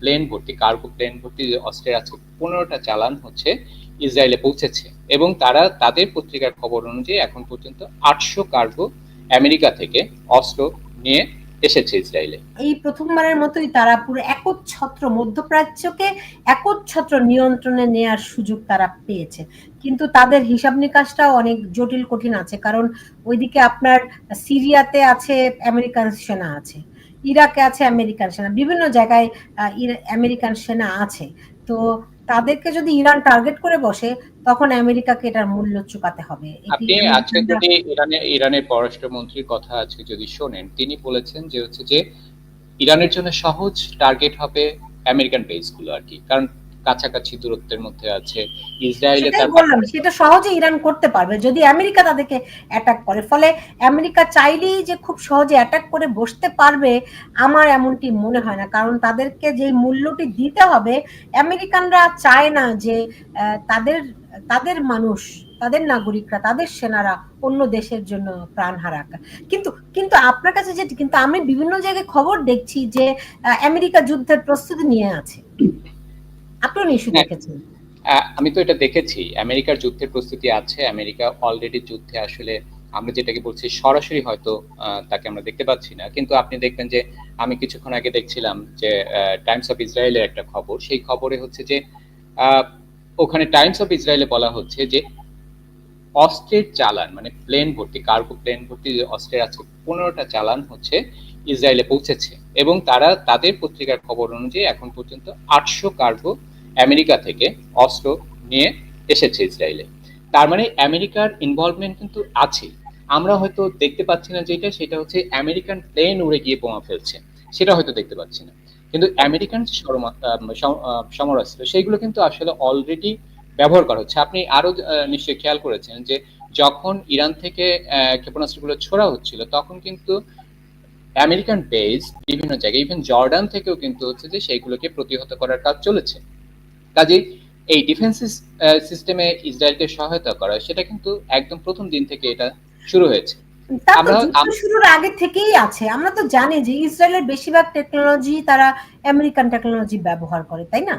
Plane ভর্তি cargo plane ভর্তি অস্ত্রের আজকে পনেরোটা চালান হচ্ছে, ইসরায়েলে পৌঁছেছে। এবং তারা তাদের পত্রিকার খবর অনুযায়ী এখন পর্যন্ত আটশো কার্গো আমেরিকা থেকে অস্ত্র নিয়ে এসেছে ইসরায়েলে। এই প্রথমবারের মতোই তারা পুরো একচ্ছত্র মধ্যপ্রাচ্যকে একচ্ছত্র নিয়ন্ত্রণে নেয়ার সুযোগ তারা পেয়েছে। কিন্তু তাদের হিসাব নিকাশটাও অনেক জটিল, কঠিন আছে। কারণ ওইদিকে আপনার সিরিয়াতে আছে, আমেরিকান সেনা আছে। ইরাকে আছে আমেরিকান সেনা বিভিন্ন জায়গায় আমেরিকান সেনা আছে। তো তাদেরকে যদি ইরান টার্গেট করে বসে তখন আমেরিকাকে এটার মূল্য চুকাতে হবে। আপনি আজকে যদি ইরানের ইরানের পররাষ্ট্রমন্ত্রীর কথা আজকে যদি শোনেন তিনি বলেছেন যে হচ্ছে যে ইরানের জন্য সহজ টার্গেট হবে আমেরিকান বেসগুলো আর কি। কারণ কাছাকাছি দূরত্বের মধ্যে আছে। ইসরায়েলে তার বললাম সেটা সহজে ইরান করতে পারবে। যদি আমেরিকা তাদেরকে অ্যাটাক করে ফলে আমেরিকা চাইলেই যে খুব সহজে অ্যাটাক করে বসতে পারবে আমার এমনটি মনে হয় না। কারণ তাদেরকে যে মূল্যটি দিতে হবে আমেরিকানরা চায় না যে তাদের তাদের মানুষ তাদের নাগরিকরা তাদের সেনারা অন্য দেশের জন্য প্রাণ হারাক। কিন্তু কিন্তু আপনার কাছে যেটি কিন্তু আমি বিভিন্ন জায়গায় খবর দেখছি যে আমেরিকা যুদ্ধের প্রস্তুতি নিয়ে আছে। আপনিও নিশ্চয়ই হ্যাঁ। দেখেছেন? আমি তো এটা দেখেছি। আমেরিকার যুদ্ধের প্রস্তুতি আছে। আমেরিকা অলরেডি যুদ্ধে আসলে আমরা যেটাকে বলছি সরাসরি হয়তো তাকে আমরা দেখতে পাচ্ছি না। কিন্তু আপনি দেখবেন যে আমি কিছুক্ষণ আগে দেখছিলাম যে টাইমস অফ ইসরায়েলের একটা খবর। সেই খবরে হচ্ছে যে আহ, ওখানে টাইমস অফ ইসরায়েলে বলা হচ্ছে যে অস্ত্রের চালান মানে প্লেন ভর্তি কার্গো প্লেন ভর্তি অস্ত্রের আজকে পনেরোটা চালান হচ্ছে ইসরায়েলে পৌঁছেছে এবং তারা তাদের পত্রিকার খবর অনুযায়ী এখন পর্যন্ত আটশো কার্গো আমেরিকা থেকে অস্ত্র নিয়ে এসেছে ইসরায়েলে। তার মানে আমেরিকার ইনভলভমেন্ট কিন্তু আছে। আমরা হয়তো দেখতে পাচ্ছি না যেটা, সেটা হচ্ছে আমেরিকান প্লেন উড়ে গিয়ে বোমা ফেলছে। সেটা হয়তো দেখতে পাচ্ছি না। কিন্তু আমেরিকান সমরাস্ত্র, সেইগুলো কিন্তু আসলে অলরেডি ব্যবহার করা হচ্ছে। আপনি আরও নিশ্চয়ই খেয়াল করেছেন যে যখন ইরান থেকে ক্ষেপণাস্ত্রগুলো ছোড়া হচ্ছিল, তখন কিন্তু আমেরিকান বেস বিভিন্ন জায়গায় ইভেন জর্ডান থেকেও কিন্তু হচ্ছে যে সেইগুলোকে প্রতিহত করার কাজ চলেছে। কাজে এই ডিফেন্স সিস্টেমে ইসরায়েলকে সহায়তা করা সেটা কিন্তু একদম প্রথম দিন থেকে এটা শুরু হয়েছে। শুরুর আগে থেকেই আছে। আমরা তো জানি যে ইসরায়েলের বেশিরভাগ টেকনোলজি তারা আমেরিকান টেকনোলজি ব্যবহার করে তাই না?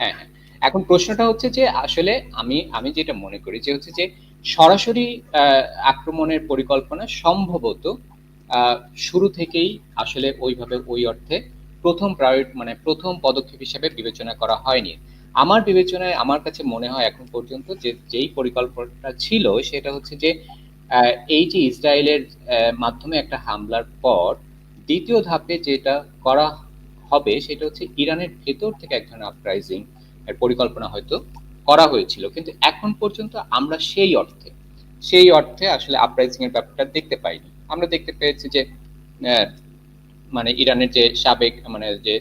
হ্যাঁ হ্যাঁ। এখন প্রশ্নটা হচ্ছে যে আসলে আমি আমি যেটা মনে করি যে হচ্ছে যে সরাসরি আক্রমণের পরিকল্পনা সম্ভবত শুরু থেকেই আসলে ওইভাবে ওই অর্থে প্রথম প্রায়োরিটি মানে প্রথম পদক্ষেপ হিসেবে বিবেচনা করা হয়নি। আমার বিবেচনায় আমার কাছে মনে হয় এখন পর্যন্ত যে যেই পরিকল্পনাটা ছিল সেটা হচ্ছে যে এই যে ইসরায়েলের মাধ্যমে একটা হামলার পর দ্বিতীয় ধাপে যেটা করা হবে সেটা হচ্ছে ইরানের ভেতর থেকে এক ধরনের আপরাইজিং এর পরিকল্পনা হয়তো করা হয়েছিল। কিন্তু এখন পর্যন্ত আমরা সেই অর্থে সেই অর্থে আসলে আপরাইজিং এর ব্যাপারটা দেখতে পাইনি। আমরা দেখতে পেয়েছি যে মানে ইরানের যে সাবেক মানে যে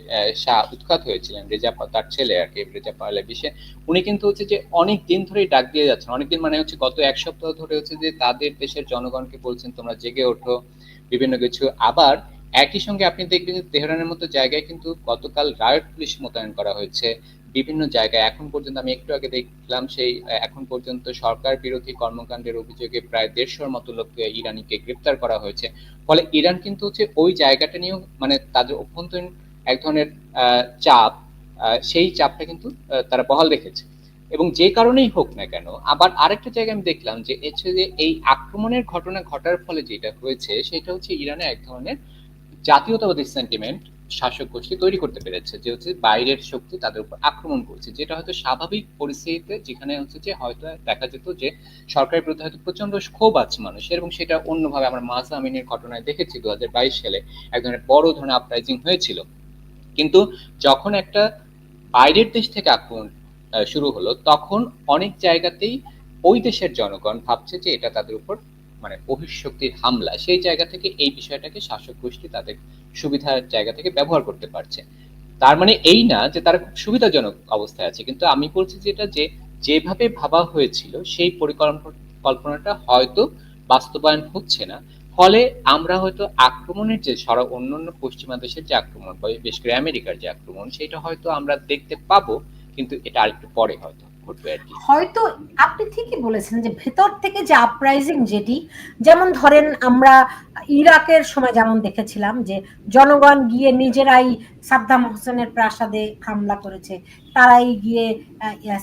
শাহ উৎখাত হয়েছিলেন, রেজা তার ছেলে আর কি, রেজা পাহলেভি সে উনি কিন্তু হচ্ছে যে অনেক দিন ধরেই ডাক দিয়ে যাচ্ছেন। অনেকদিন মানে হচ্ছে গত এক সপ্তাহ ধরে হচ্ছে যে তাদের দেশের জনগণকে বলছেন, তোমরা জেগে ওঠো, বিভিন্ন কিছু। আবার একই সঙ্গে আপনি দেখবেন যে তেহরানের মতো জায়গায় কিন্তু গতকাল রায়ট পুলিশ মোতায়েন করা হয়েছে। বিভিন্ন জায়গায়। এখন পর্যন্ত আমি একটু আগে দেখলাম সেই, এখন পর্যন্ত সরকার বিরোধী কর্মকাণ্ডের অভিযোগে প্রায় দেড়শোর মতো লোককে ইরানিকে গ্রেপ্তার করা হয়েছে। ফলে ইরান কিন্তু হচ্ছে ওই জায়গাটা নিয়েও মানে তাদের অভ্যন্তরীণ এক ধরনের চাপ সেই চাপটা কিন্তু তারা বহাল রেখেছে। এবং যে কারণেই হোক না কেন, আবার আরেকটা জায়গায় আমি দেখলাম যে হচ্ছে যে এই আক্রমণের ঘটনা ঘটার ফলে যেটা হয়েছে, সেটা হচ্ছে ইরানে এক ধরনের জাতীয়তাবাদী সেন্টিমেন্ট শাসক গোষ্ঠী তৈরি করতে পেরেছে, যে হচ্ছে বাইরের শক্তি তাদের উপর আক্রমণ করছে, যেটা হয়তো স্বাভাবিক পরিস্থিতিতে যেখানে হচ্ছে যে হয়তো দেখা যেত যে সরকারের বিরুদ্ধে হয়তো প্রচণ্ড ক্ষোভ আছে মানুষের এবং সেটা অন্যভাবে আমরা মাহসা আমিনের ঘটনায় দেখেছি দু হাজার বাইশ সালে এক ধরনের বড় ধরনের আপরাইজিং হয়েছিল। কিন্তু যখন একটা বাইরের দেশ থেকে আক্রমণ শুরু হলো, তখন অনেক জায়গাতেই ওই দেশের জনগণ ভাবছে যে এটা তাদের উপর মানে বহিঃশক্তির হামলা, সেই জায়গা থেকে এই বিষয়টাকে শাসক গোষ্ঠী তাদের সুবিধার জায়গা থেকে ব্যবহার করতে পারছে। তার মানে এই না যে তারা খুব সুবিধাজনক অবস্থায় আছে, কিন্তু আমি বলছি যেটা যে যেভাবে ভাবা হয়েছিল, সেই পরিকল্পনা কল্পনাটা হয়তো বাস্তবায়ন হচ্ছে না। ফলে আমরা হয়তো আক্রমণের যে সারা অন্যান্য পশ্চিমা দেশের যে আক্রমণ বা বিশেষ করে আমেরিকার যে আক্রমণ, সেটা হয়তো আমরা দেখতে পাবো, কিন্তু এটা আরেকটু পরে হয়তো। ঘটবে। আর কি হয়তো আপনি ঠিকই বলেছেন যে ভেতর থেকে যে আপরাইজিং যেটি, যেমন ধরেন আমরা ইরাকের সময় যেমন দেখেছিলাম যে জনগণ গিয়ে নিজেরাই সাদ্দাম হোসেনের প্রাসাদে হামলা করেছে, তারাই গিয়ে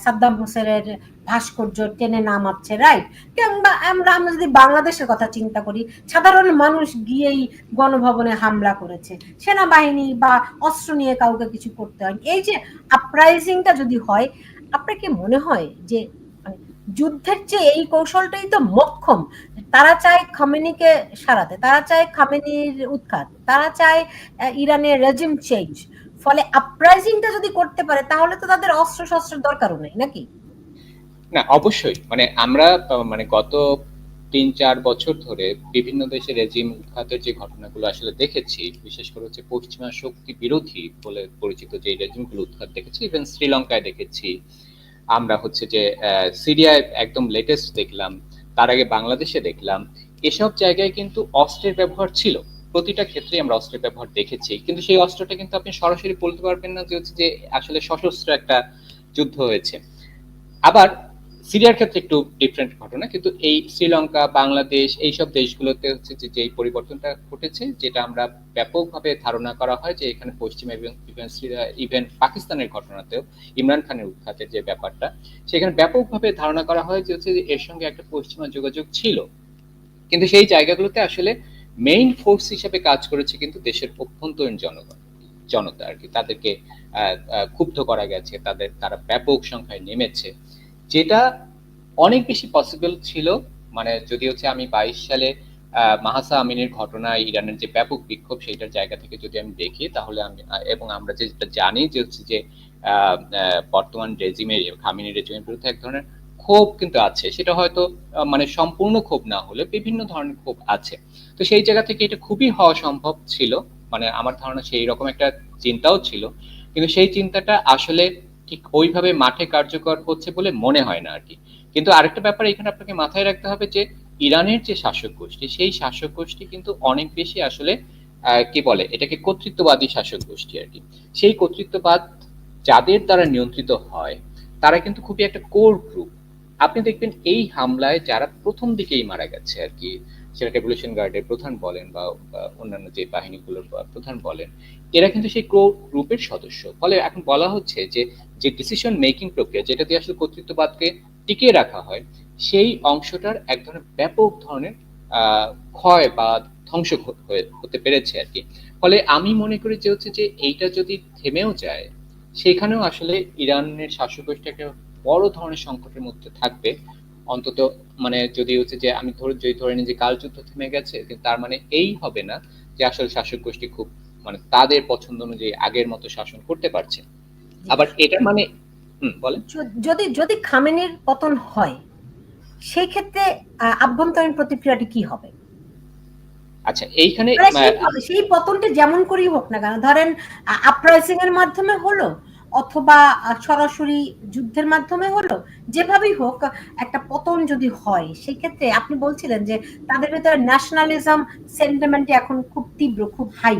সাদ্দাম হোসেনের ভাস্কর্য টেনে নামাচ্ছে রাইট কিংবা আমরা আমরা যদি বাংলাদেশের কথা চিন্তা করি, সাধারণ মানুষ গিয়েই গণভবনে হামলা করেছে, সেনাবাহিনী বা অস্ত্র নিয়ে কাউকে কিছু করতে হয় এই যে আপরাইজিংটা যদি হয় আপনার কি মনে হয় যে মানে যুদ্ধের চেয়ে এই কৌশলটাই তো মক্ষম? তারা চায় খামেনিকে সারাতে, তারা চায় খামেনির উৎখাত, তারা চায় ইরানের রেজিম চেঞ্জ ফলে আপরাইজিংটা যদি করতে পারে, তাহলে তো তাদের অস্ত্র শস্ত্রের দরকারও নেই, নাকি? না, অবশ্যই। মানে আমরা মানে গত তিন চার বছর ধরে বিভিন্ন দেশের রেজিম উৎখাতের যে ঘটনাগুলো আসলে দেখেছি, বিশেষ করে হচ্ছে পশ্চিমা শক্তি বিরোধী বলে পরিচিত যে রেজিমগুলো উৎখাত দেখেছি ইভেন শ্রীলঙ্কায় দেখেছি। আমরা হচ্ছে যে সিরিয়ায় একদম লেটেস্ট দেখলাম, তার আগে বাংলাদেশে দেখলাম। এসব জায়গায় কিন্তু অস্ত্রের ব্যবহার ছিল। প্রতিটা ক্ষেত্রে আমরা অস্ত্রের ব্যবহার দেখেছি। কিন্তু সেই অস্ত্রটা কিন্তু আপনি সরাসরি বলতে পারবেন না যে হচ্ছে যে আসলে সশস্ত্র একটা যুদ্ধ হয়েছে। আবার সিরিয়ার ক্ষেত্রে একটু ডিফারেন্ট ঘটনা, কিন্তু এই শ্রীলঙ্কা, বাংলাদেশ এইসব দেশগুলোতে হচ্ছে যে যেই পরিবর্তনটা ঘটেছে, যেটা আমরা ব্যাপকভাবে ধারণা করা হয় যে এখানে পশ্চিম এবং ইভেন পাকিস্তানের ঘটনাতেও ইমরান খানের উৎখাতের যে ব্যাপারটা, সেখানে ব্যাপকভাবে ধারণা করা হয় যে হচ্ছে যে এর সঙ্গে একটা পশ্চিমা যোগাযোগ ছিল। কিন্তু সেই জায়গাগুলোতে আসলে মেইন ফোর্স হিসেবে কাজ করেছে কিন্তু দেশের অভ্যন্তরীণ জনগণ, জনতা আর কি। তাদেরকে ক্ষুব্ধ করা গেছে, তাদের, তারা ব্যাপক সংখ্যায় নেমেছে। যেটা অনেক বেশি পসিবল ছিল মানে যদি হচ্ছে আমি বাইশ সালে মাহাসা আমিনের ঘটনায় ইরানের যে ব্যাপক বিক্ষোভ সেইটার জায়গা থেকে যদি আমি দেখি, তাহলে আমি, এবং আমরা যেটা জানি যে হচ্ছে যে বর্তমান রেজিমের খামিনি রেজিমের বিরুদ্ধে এক ধরনের ক্ষোভ কিন্তু আছে। সেটা হয়তো মানে সম্পূর্ণ ক্ষোভ না হলে বিভিন্ন ধরনের ক্ষোভ আছে। তো সেই জায়গা থেকে এটা খুবই হওয়া সম্ভব ছিল। মানে আমার ধারণা সেই রকম একটা চিন্তাও ছিল। কিন্তু সেই চিন্তাটা আসলে ঠিক ওইভাবে মাঠে কার্যকর হচ্ছে বলে মনে হয় না আর কি। কিন্তু আরেকটা ব্যাপার এখানে আপনাকে মাথায় রাখতে হবে যে, ইরানের যে শাসক গোষ্ঠী, সেই শাসক গোষ্ঠী কিন্তু অনেক বেশি আসলে কি বলে, এটাকে কর্তৃত্ববাদী শাসক গোষ্ঠী আর কি। সেই কর্তৃত্ববাদ যাদের দ্বারা নিয়ন্ত্রিত হয়, তারা কিন্তু খুবই একটা কোর গ্রুপ আপনি দেখবেন এই হামলায় যারা প্রথম দিকেই মারা গেছে আর কি সেটা রেভলিউশন গার্ডের প্রধান বলেন বা অন্যান্য যে বাহিনীগুলোর প্রধান বলেন, এরা কিন্তু সেই কোর গ্রুপের সদস্য। ফলে এখন বলা হচ্ছে যে যে ডিসিশন মেকিং প্রক্রিয়া যেটা দিয়ে আসলে কর্তৃত্ববাদকে টিকিয়ে রাখা হয়, সেই অংশটার এক ধরনের ব্যাপক ধরনের ক্ষয় বা ধ্বংস হতে পেরেছে আর কি। ফলে আমি মনে করি যে হচ্ছে যে, এইটা যদি থেমেও যায়, সেখানেও আসলে ইরানের শাসক গোষ্ঠী একটা বড় ধরনের সংকটের মধ্যে থাকবে। অন্তত মানে যদি হচ্ছে যে আমি ধরে যদি ধরে নিই যে কাল যুদ্ধ থেমে গেছে তার মানে এই হবে না যে আসলে শাসক গোষ্ঠী খুব মানে তাদের পছন্দ অনুযায়ী আগের মতো শাসন করতে পারছে। আবার এটার মানে হুম বলেন। যদি যদি খামেনির পতন হয় সেই ক্ষেত্রে আভ্যন্তরীণ প্রতিক্রিয়াটি কি হবে? আচ্ছা এইখানে মানে সেই পতনটা যেমন করেই হোক না কেন ধরেন আপরাইজিং এর মাধ্যমে হলো অথবা সরাসরি যুদ্ধের মাধ্যমে হলো, যেভাবেই হোক, একটা পতন যদি হয় সেই ক্ষেত্রে আপনি বলছিলেন যে তাদের ভেতরে ন্যাশনালিজম সেন্টিমেন্ট এখন খুব তীব্র, খুব হাই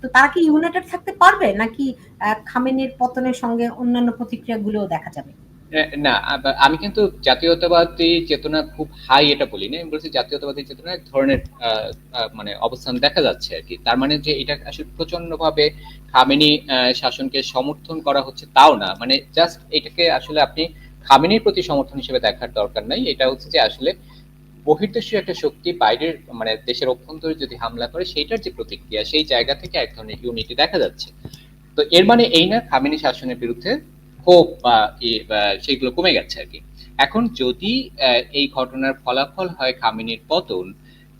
তো তারা কি ইউনাইটেড থাকতে পারবে? নাকি খামেনির পতনের সঙ্গে অন্যান্য প্রতিক্রিয়াগুলোও দেখা যাবে? না আমি কিন্তু জাতীয়তাবাদী চেতনা খুব হাই এটা বলি না। আমি বলছি জাতীয়তাবাদী চেতনা এক ধরনের মানে অবস্থান দেখা যাচ্ছে আর কি। তার মানে যে এটা আসলে প্রচণ্ড ভাবে খামেনি শাসনকে সমর্থন করা হচ্ছে তাও না। মানে জাস্ট এটাকে আসলে আপনি খামেনির প্রতি সমর্থন হিসেবে দেখার দরকার নাই। এটা হচ্ছে যে আসলে বহির্দেশীয় একটা শক্তি বাইরের মানে দেশের অভ্যন্তরে যদি হামলা করে, সেইটার যে প্রতিক্রিয়া, সেই জায়গা থেকে এক ধরনের ইউনিটি দেখা যাচ্ছে। তো এর মানে এই না, খামেনি শাসনের বিরুদ্ধে ক্ষোভ বা সেগুলো কমে গেছে আর কি। এখন যদি এই ঘটনার ফলাফল হয় খামেনির পতন,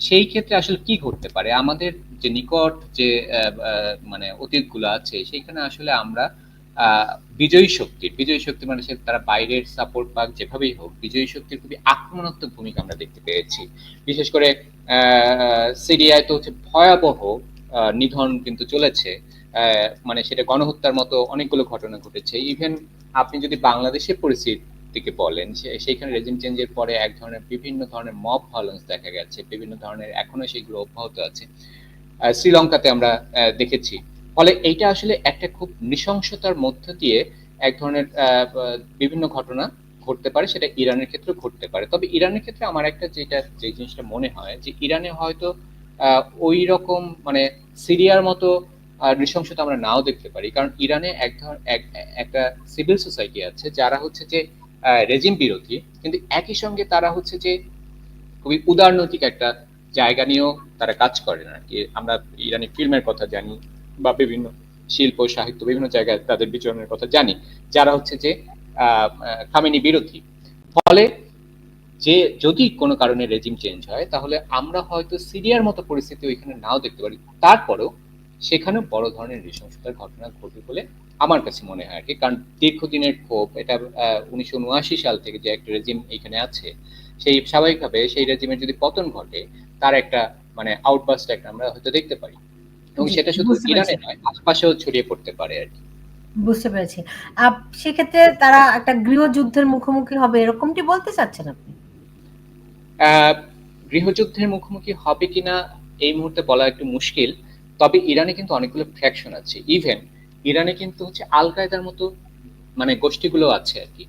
সেই ক্ষেত্রে আসলে কি ঘটতে পারে? আমাদের যে নিকট যে মানে অতীতগুলো আছে সেখানে আসলে আমরা বিজয়ী শক্তির, বিজয়ী শক্তি মানে তারা বাইরের সাপোর্ট পাক যেভাবেই হোক, বিজয়ী শক্তির খুবই আক্রমণাত্মক ভূমিকা আমরা দেখতে পেয়েছি। বিশেষ করে সিরিয়ায় তো হচ্ছে ভয়াবহ নিধন কিন্তু চলেছে। মানে সেটা গণহত্যার মতো অনেকগুলো ঘটনা ঘটেছে। ইভেন আপনি যদি বাংলাদেশের পরিস্থিতিকে বলেন সেইখানে রেজিম চেঞ্জের পরে এক ধরনের বিভিন্ন ধরনের মব ভায়োলেন্স দেখা গেছে, বিভিন্ন ধরনের এখনও সেগুলো অব্যাহত আছে। শ্রীলঙ্কাতে আমরা দেখেছি। ফলে এইটা আসলে একটা খুব নৃশংসতার মধ্য দিয়ে এক ধরনের বিভিন্ন ঘটনা ঘটতে পারে, সেটা ইরানের ক্ষেত্রে ঘটতে পারে। তবে ইরানের ক্ষেত্রে আমার একটা যেটা, যে জিনিসটা মনে হয়, যে ইরানে হয়তো ওই রকম মানে সিরিয়ার মতো নৃশংসতা আমরা নাও দেখতে পারি। কারণ ইরানে এক ধর, এক- একটা সিভিল সোসাইটি আছে, যারা হচ্ছে যে রেজিম বিরোধী, কিন্তু একই সঙ্গে তারা হচ্ছে যে, খুবই উদারনৈতিক একটা জায়গা নিয়েও তারা কাজ করেন আর কি। আমরা ইরানি ফিল্মের কথা জানি বা বিভিন্ন শিল্প, সাহিত্য, বিভিন্ন জায়গায় তাদের বিচরণের কথা জানি, যারা হচ্ছে যে খামেনি বিরোধী। ফলে যে যদি কোনো কারণে রেজিম চেঞ্জ হয়, তাহলে আমরা হয়তো সিরিয়ার মতো পরিস্থিতি ওইখানে নাও দেখতে পারি। তারপরেও সেখানে বড় ধরনের নৃশংসতার ঘটনা ঘটবে বলে আমার কাছে মনে হয় আর কি। কারণ দীর্ঘদিনের ক্ষোভ এটা উনিশশো উনআশি সাল থেকে যে একটা রেজিম এখানে আছে সেই স্বাভাবিকভাবে সেই রেজিমের যদি পতন ঘটে তার একটা মানে আউটবাস্ট একটা আমরা হয়তো দেখতে পারি। এবং সেটা শুধু ইরানে নয় আশপাশেও ছড়িয়ে পড়তে পারে আর কি। বুঝতে পেরেছি। সেক্ষেত্রে তারা একটা গৃহযুদ্ধের মুখোমুখি হবে এরকমটি বলতে চাচ্ছেন আপনি? আহ, গৃহযুদ্ধের মুখোমুখি হবে কিনা এই মুহূর্তে বলা একটু মুশকিল। তবে ইরানে কিন্তু অনেকগুলো ফ্র্যাকশন আছে। ইভেন ইরানে কিন্তু হচ্ছে আল কায়দার মতো মানে গোষ্ঠীগুলো আছে আর কি।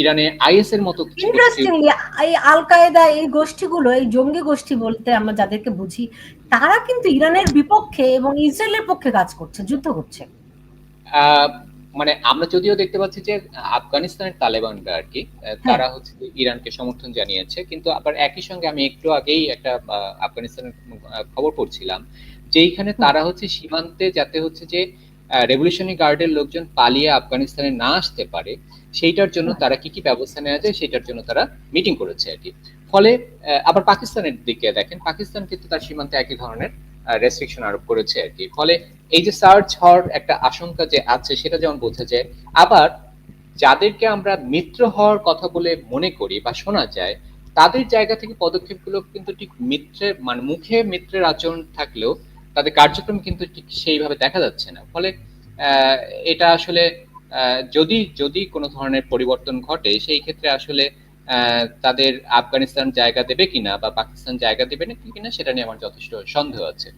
ইরানে আইএস এর মতো ইন্টারেস্টিংলি এই আল কায়েদা এই গোষ্ঠীগুলো এই জঙ্গি গোষ্ঠী বলতে আমরা যাদেরকে বুঝি তারা কিন্তু ইরানের বিপক্ষে এবং ইসরায়েলের পক্ষে কাজ করছে যুদ্ধ করছে। আহ, মানে আমরা যদিও দেখতে পাচ্ছি যে আফগানিস্তানের তালেবানরা আর কি তারা হচ্ছে ইরানকে সমর্থন জানিয়েছে। কিন্তু আবার একই সঙ্গে আমি একটু আগেই একটা আফগানিস্তানের খবর পড়ছিলাম যেইখানে তারা হচ্ছে সীমান্তে যাতে হচ্ছে যে রেভলিউশনারি গার্ডের লোকজন পালিয়ে আফগানিস্তানে না আসতে পারে সেইটার জন্য তারা কি কি ব্যবস্থা নেওয়া যায় সেটার জন্য তারা মিটিং করেছে আর কি। ফলে আবার পাকিস্তানের দিকে দেখেন পাকিস্তান কিন্তু তার সীমান্তে একই ধরনের রেস্ট্রিকশন আরোপ করেছে আর কি। ফলে এই যে সার্চ হওয়ার একটা আশঙ্কা যে আছে সেটা যেমন বোঝা যায় আবার যাদেরকে আমরা মিত্র হওয়ার কথা বলে মনে করি বা শোনা যায় তাদের জায়গা থেকে পদক্ষেপগুলো কিন্তু ঠিক মিত্রের মানে মুখে মিত্রের আচরণ থাকলেও তাদের কার্যক্রম কিন্তু ঠিক সেইভাবে দেখা যাচ্ছে না। ফলে এটা আসলে যদি যদি কোনো ধরনের পরিবর্তন ঘটে, সেই ক্ষেত্রে আসলে তাদের আফগানিস্তান জায়গা দেবে কিনা বা পাকিস্তান জায়গা দেবে কিনা, সেটা নিয়ে আমার যথেষ্ট সন্দেহ আছে।